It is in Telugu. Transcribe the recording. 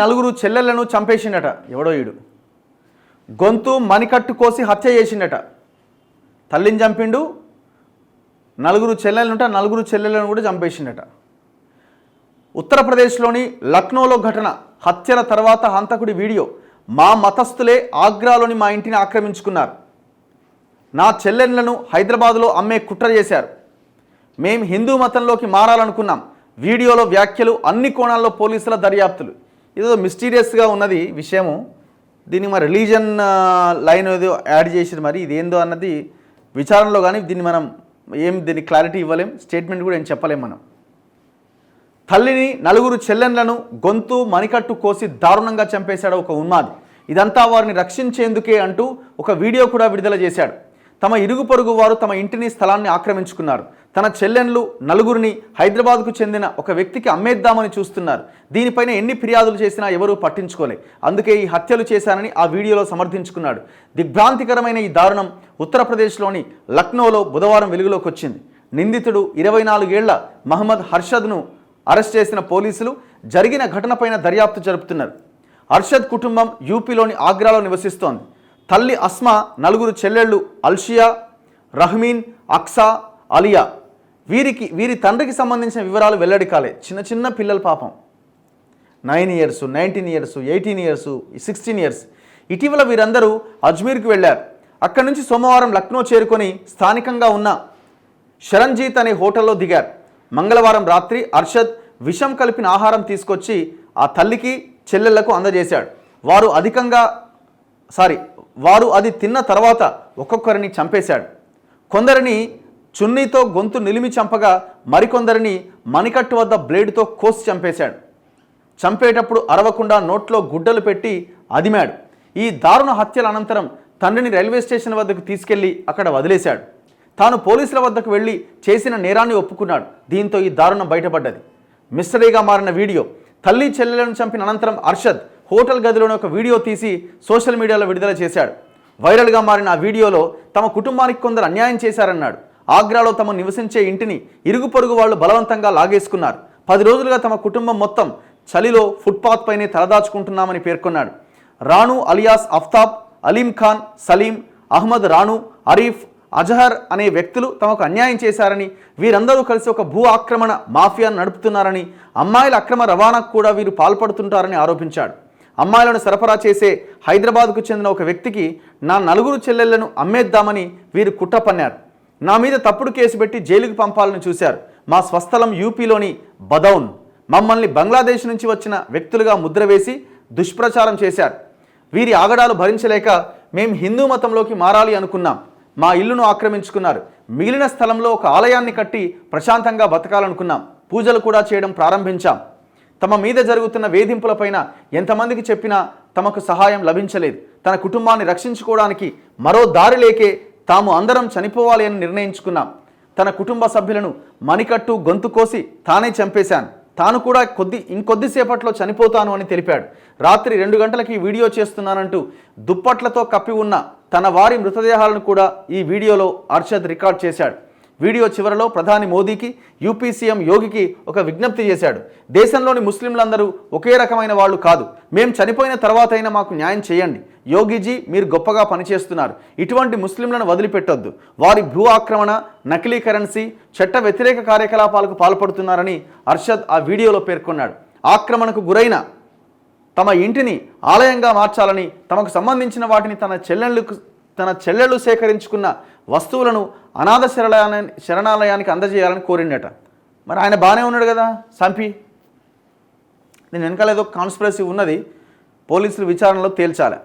నలుగురు చెల్లెళ్ళను చంపేసిండట ఎవడో ఈడు. గొంతు మణికట్టు కోసి హత్య చేసిండట. తల్లిని చంపిండు నలుగురు చెల్లెలుంట నలుగురు చెల్లెలను కూడా చంపేసిండట. ఉత్తరప్రదేశ్లోని లక్నోలో ఘటన హత్యల తర్వాత హంతకుడి వీడియో. మా మతస్థులే ఆగ్రాలోని మా ఇంటిని ఆక్రమించుకున్నారు. నా చెల్లెళ్ళను హైదరాబాదులో అమ్మే కుట్ర చేశారు. మేం హిందూ మతంలోకి మారాలనుకున్నాం. వీడియోలో వ్యాఖ్యలు అన్ని కోణాల్లో పోలీసుల దర్యాప్తులు. ఏదో మిస్టీరియస్గా ఉన్నది విషయము. దీన్ని మరి రిలీజన్ లైన్ ఏదో యాడ్ చేసి మరి. ఇదేందో అన్నది విచారణలో కానీ దీన్ని మనం ఏం దీన్ని క్లారిటీ ఇవ్వలేం. స్టేట్మెంట్ కూడా ఏం చెప్పలేం మనం. తల్లిని నలుగురు చెల్లెన్లను గొంతు మణికట్టు కోసి దారుణంగా చంపేశాడు ఒక ఉన్మాది. ఇదంతా వారిని రక్షించేందుకే అంటూ ఒక వీడియో కూడా విడుదల చేశాడు. తమ ఇరుగు పొరుగు వారు తమ ఇంటిని స్థలాన్ని ఆక్రమించుకున్నారు. తన చెల్లెన్లు నలుగురిని హైదరాబాద్కు చెందిన ఒక వ్యక్తికి అమ్మేద్దామని చూస్తున్నారు. దీనిపైన ఎన్ని ఫిర్యాదులు చేసినా ఎవరూ పట్టించుకోలే. అందుకే ఈ హత్యలు చేశానని ఆ వీడియోలో సమర్థించుకున్నాడు. దిగ్భ్రాంతికరమైన ఈ దారుణం ఉత్తరప్రదేశ్లోని లక్నోలో బుధవారం వెలుగులోకి వచ్చింది. నిందితుడు ఇరవై నాలుగేళ్ళ మహమ్మద్ హర్షద్ను అరెస్ట్ చేసిన పోలీసులు జరిగిన ఘటనపైన దర్యాప్తు జరుపుతున్నారు. అర్షద్ కుటుంబం యూపీలోని ఆగ్రాలో నివసిస్తోంది. తల్లి అస్మా నలుగురు చెల్లెళ్ళు అల్షియా రహ్మీన్ అక్సా అలియా వీరికి వీరి తండ్రికి సంబంధించిన వివరాలు వెల్లడి కాలే. చిన్న చిన్న పిల్లల పాపం. Nine years nineteen years eighteen years sixteen years ఇటీవల వీరందరూ అజ్మీర్కి వెళ్ళారు. అక్కడి నుంచి సోమవారం లక్నో చేరుకొని స్థానికంగా ఉన్న శరణ్జీత్ అనే హోటల్లో దిగారు. మంగళవారం రాత్రి అర్షద్ విషం కలిపిన ఆహారం తీసుకొచ్చి ఆ తల్లికి చెల్లెళ్ళకు అందజేశాడు. వారు అధికంగా సారీ వారు అది తిన్న తర్వాత ఒక్కొక్కరిని చంపేశాడు. కొందరిని చున్నీతో గొంతు నిలిమి చంపగా మరికొందరిని మణికట్టు వద్ద బ్లేడుతో కోసి చంపేశాడు. చంపేటప్పుడు అరవకుండా నోట్లో గుడ్డలు పెట్టి అదిమాడు. ఈ దారుణ హత్యల అనంతరం తండ్రిని రైల్వే స్టేషన్ వద్దకు తీసుకెళ్ళి అక్కడ వదిలేశాడు. తాను పోలీసుల వద్దకు వెళ్ళి చేసిన నేరాన్ని ఒప్పుకున్నాడు. దీంతో ఈ దారుణం బయటపడ్డది. మిస్టరీగా మారిన వీడియో. తల్లి చెల్లెలను చంపిన అనంతరం అర్షద్ హోటల్ గదిలోని ఒక వీడియో తీసి సోషల్ మీడియాలో విడుదల చేశాడు. వైరల్గా మారిన ఆ వీడియోలో తమ కుటుంబానికి కొందరు అన్యాయం చేశారన్నాడు. ఆగ్రాలో తమ నివసించే ఇంటిని ఇరుగు పొరుగు వాళ్ళు బలవంతంగా లాగేసుకున్నారు. పది రోజులుగా తమ కుటుంబం మొత్తం చలిలో ఫుట్పాత్ పైనే తలదాచుకుంటున్నామని పేర్కొన్నాడు. రాణు అలియాస్ అఫ్తాబ్ అలీం ఖాన్ సలీం అహ్మద్ రాణు అరీఫ్ అజహర్ అనే వ్యక్తులు తమకు అన్యాయం చేశారని వీరందరూ కలిసి ఒక భూ ఆక్రమణ మాఫియాను నడుపుతున్నారని అమ్మాయిల అక్రమ రవాణాకు కూడా వీరు పాల్పడుతుంటారని ఆరోపించాడు. అమ్మాయిలను సరఫరా చేసే హైదరాబాద్కు చెందిన ఒక వ్యక్తికి నా నలుగురు చెల్లెళ్ళను అమ్మేద్దామని వీరు కుట్ర పన్నారు నా మీద తప్పుడు కేసు పెట్టి జైలుకు పంపాలని చూశారు. మా స్వస్థలం యూపీలోని బదౌన్. మమ్మల్ని బంగ్లాదేశ్ నుంచి వచ్చిన వ్యక్తులుగా ముద్ర వేసి దుష్ప్రచారం చేశారు. వీరి ఆగడాలు భరించలేక మేం హిందూ మతంలోకి మారాలి అనుకున్నాం. మా ఇల్లును ఆక్రమించుకున్నారు. మిగిలిన స్థలంలో ఒక ఆలయాన్ని కట్టి ప్రశాంతంగా బతకాలనుకున్నాం. పూజలు కూడా చేయడం ప్రారంభించాం. తమ మీద జరుగుతున్న వేధింపులపైన ఎంతమందికి చెప్పినా తమకు సహాయం లభించలేదు. తన కుటుంబాన్ని రక్షించుకోవడానికి మరో దారి లేకే తాము అందరం చనిపోవాలి అని నిర్ణయించుకున్నాం. తన కుటుంబ సభ్యులను మణికట్టు గొంతు కోసి తానే చంపేశాను. తాను కూడా కొద్ది ఇంకొద్దిసేపట్లో చనిపోతాను అని తెలిపాడు. రాత్రి రెండు గంటలకి వీడియో చేస్తున్నానంటూ దుప్పట్లతో కప్పి ఉన్న తన వారి మృతదేహాలను కూడా ఈ వీడియోలో అర్షద్ రికార్డ్ చేశాడు. వీడియో చివరలో ప్రధాని మోదీకి యూపీ సీఎం యోగికి ఒక విజ్ఞప్తి చేశాడు. దేశంలోని ముస్లింలందరూ ఒకే రకమైన వాళ్ళు కాదు. మేం చనిపోయిన తర్వాతైనా మాకు న్యాయం చేయండి. యోగిజీ మీరు గొప్పగా పనిచేస్తున్నారు. ఇటువంటి ముస్లింలను వదిలిపెట్టొద్దు. వారి భూ ఆక్రమణ నకిలీ కరెన్సీ చట్ట వ్యతిరేక కార్యకలాపాలకు పాల్పడుతున్నారని అర్షద్ ఆ వీడియోలో పేర్కొన్నాడు. ఆక్రమణకు గురైన తమ ఇంటిని ఆలయంగా మార్చాలని తమకు సంబంధించిన వాటిని తన చెల్లెళ్ళకు తన చెల్లెళ్ళు సేకరించుకున్న వస్తువులను అనాథ శరణాలయ శరణాలయానికి అందజేయాలని కోరిండట. మరి ఆయన బాగానే ఉన్నాడు కదా సంపి? నేను వెనకాల ఏదో కాన్స్పిరసీ ఉన్నది పోలీసులు విచారణలో తేల్చాలి.